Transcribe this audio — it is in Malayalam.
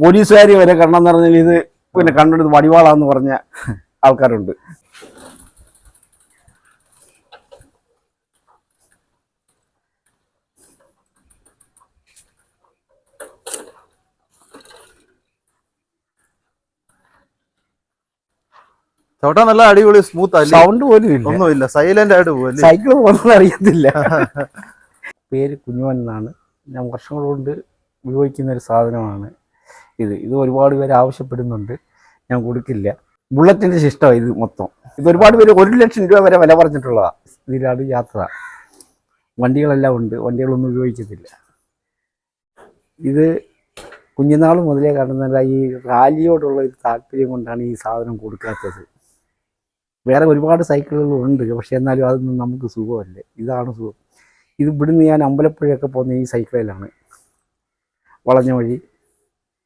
പോലീസുകാർ വരെ കണ്ണെന്ന് പറഞ്ഞാൽ ഇത് പിന്നെ കണ്ടെടുത്ത് വടിവാളാന്ന് പറഞ്ഞ ആൾക്കാരുണ്ട്. ചോട്ടാ നല്ല അടിപൊളി സ്മൂത്ത് സൗണ്ട് പോലും ഇല്ല. ഒന്നുമില്ല. സൈലന്റ് ആയിട്ട് പോലും സൈക്കിൾ പോകുന്നത് അറിയത്തില്ല. പേര് കുഞ്ഞുമൻ എന്നാണ്. ഞാൻ വർഷങ്ങൾ കൊണ്ട് ഉപയോഗിക്കുന്ന ഒരു സാധനമാണ്. ഇത് ഇത് ഒരുപാട് പേര് ആവശ്യപ്പെടുന്നുണ്ട്. ഞാൻ കൊടുക്കില്ല. ബുള്ളറ്റിന്റെ ശിഷ്ടമാണ് ഇത് മൊത്തം. ഇത് ഒരുപാട് പേര് ഒരു ലക്ഷം രൂപ വരെ വില പറഞ്ഞിട്ടുള്ളതാണ് ഇതിലാണ് യാത്ര. വണ്ടികളെല്ലാം ഉണ്ട്. വണ്ടികളൊന്നും ഉപയോഗിച്ചിട്ടില്ല ഇത് കുഞ്ഞുനാൾ മുതലേ കാണുന്ന ഈ റാലിയോടുള്ള ഒരു താല്പര്യം കൊണ്ടാണ് ഈ സാധനം കൊടുക്കാത്തത്. വേറെ ഒരുപാട് സൈക്കിളുകൾ ഉണ്ട് പക്ഷെ എന്നാലും അതൊന്നും നമുക്ക് സുഖമല്ലേ. ഇതാണ് സുഖം. ഇത് ഇവിടുന്ന് ഞാൻ അമ്പലപ്പുഴയൊക്കെ പോകുന്ന ഈ സൈക്കിളിലാണ്. വളഞ്ഞ വഴി.